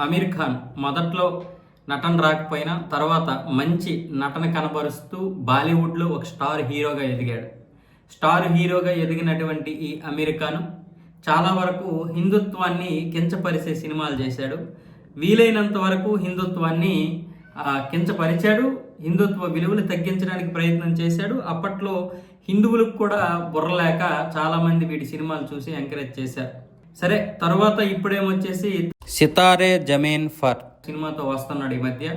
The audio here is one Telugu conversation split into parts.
అమీర్ ఖాన్ మొదట్లో నటన రాకపోయినా తర్వాత మంచి నటన కనబరుస్తూ బాలీవుడ్లో ఒక స్టార్ హీరోగా ఎదిగాడు. స్టార్ హీరోగా ఎదిగినటువంటి ఈ అమీర్ ఖాన్ చాలా వరకు హిందుత్వాన్ని కించపరిచే సినిమాలు చేశాడు. వీలైనంత వరకు హిందుత్వాన్ని కించపరిచాడు. హిందుత్వ విలువలు తగ్గించడానికి ప్రయత్నం చేశాడు. అప్పట్లో హిందువులకు కూడా బుర్రలేక చాలామంది వీటి సినిమాలు చూసి ఎంకరేజ్ చేశారు. సరే తర్వాత ఇప్పుడేమొచ్చేసి సితారే జమీన్ ఫర్. సినిమాతో వస్తున్నాడు ఈ మధ్య.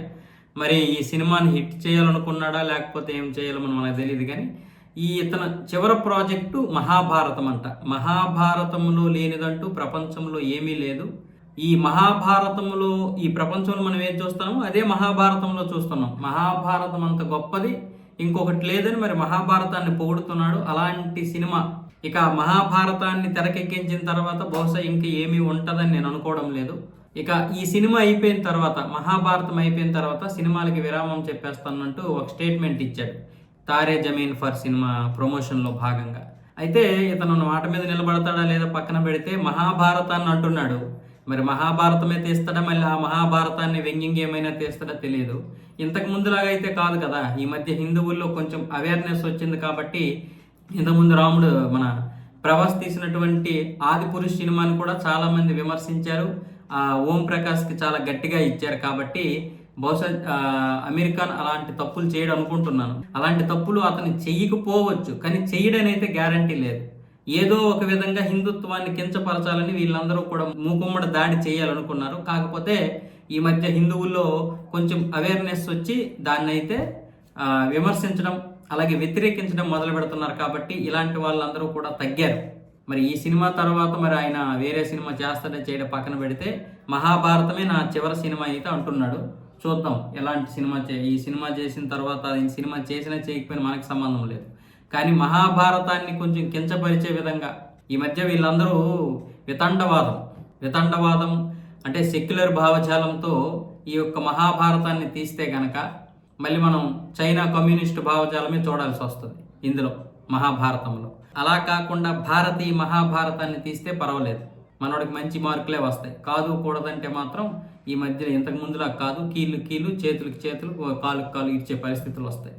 మరి ఈ సినిమాని హిట్ చేయాలనుకున్నాడా లేకపోతే ఏం చేయాలో మనం మనకు తెలియదు కానీ ఈ ఇతను చివరి ప్రాజెక్టు మహాభారతం అంట. మహాభారతంలో లేనిదంటూ ప్రపంచంలో ఏమీ లేదు. ఈ మహాభారతంలో ఈ ప్రపంచంలో మనం ఏం చూస్తామో అదే మహాభారతంలో చూస్తున్నాం. మహాభారతం అంత గొప్పది. ఇంకొకటి లేదని మరి మహాభారతాన్ని పొగుడుతున్నాడు. అలాంటి సినిమా ఇక మహాభారతాన్ని తెరకెక్కించిన తర్వాత బహుశా ఇంకా ఏమీ ఉంటుందని నేను అనుకోవడం లేదు. ఇక ఈ సినిమా అయిపోయిన తర్వాత మహాభారతం అయిపోయిన తర్వాత సినిమాలకి విరామం చెప్పేస్తానంటూ ఒక స్టేట్మెంట్ ఇచ్చాడు. తారే జమీన్ ఫర్ సినిమా ప్రమోషన్లో భాగంగా. అయితే ఇతను మాట మీద నిలబడతాడా లేదా పక్కన పెడితే మహాభారతాన్ని అంటున్నాడు. మరి మహాభారతమే తీస్తాడా? మళ్ళీ ఆ మహాభారతాన్ని వ్యంగ్యంగా ఏమైనా తీస్తాడా తెలియదు. ఇంతకు ముందులాగా అయితే కాదు కదా. ఈ మధ్య హిందువుల్లో కొంచెం అవేర్నెస్ వచ్చింది కాబట్టి ఇంతకుముందు రాముడు మన ప్రభాస్ తీసినటువంటి ఆది పురుష్ సినిమాని కూడా చాలామంది విమర్శించారు. ఆ ఓం ప్రకాష్కి చాలా గట్టిగా ఇచ్చారు కాబట్టి బహుశా అమెరికాన్ అమీర్ ఖాన్ అలాంటి తప్పులు చేయడం అనుకుంటున్నాను. అలాంటి తప్పులు అతను చెయ్యకపోవచ్చు. కానీ చేయడనైతే గ్యారంటీ లేదు. ఏదో ఒక విధంగా హిందుత్వాన్ని కించపరచాలని వీళ్ళందరూ కూడా మూకుమ్మడి దాడి చేయాలనుకున్నారు. కాకపోతే ఈ మధ్య హిందువుల్లో కొంచెం అవేర్నెస్ వచ్చి దాన్ని అయితే విమర్శించడం అలాగే వ్యతిరేకించడం మొదలు పెడుతున్నారు కాబట్టి ఇలాంటి వాళ్ళందరూ కూడా తగ్గారు. మరి ఈ సినిమా తర్వాత మరి ఆయన వేరే సినిమా చేస్తాడే చేయడం పక్కన పెడితే మహాభారతమే నా చివరి సినిమా అయితే అంటున్నాడు. చూద్దాం ఎలాంటి సినిమా చే ఈ సినిమా చేసిన తర్వాత ఈ సినిమా చేసినా చేయకపోయినా మనకు సంబంధం లేదు. కానీ మహాభారతాన్ని కొంచెం కించపరిచే విధంగా ఈ మధ్య వీళ్ళందరూ వితండవాదం. వితండవాదం అంటే సెక్యులర్ భావజాలంతో ఈ యొక్క మహాభారతాన్ని తీస్తే గనక మళ్ళీ మనం చైనా కమ్యూనిస్ట్ భావజాలమే చూడాల్సి వస్తుంది ఇందులో మహాభారతంలో. అలా కాకుండా భారతీయ మహాభారతాన్ని తీస్తే పర్వాలేదు. మనోడికి మంచి మార్కులే వస్తాయి. కాదు కూడదంటే మాత్రం ఈ మధ్య ఇంతకు ముందులా కాదు కీళ్ళు కీళ్ళు చేతులకు చేతులు కాలుకు కాలు ఇచ్చే పరిస్థితులు వస్తాయి.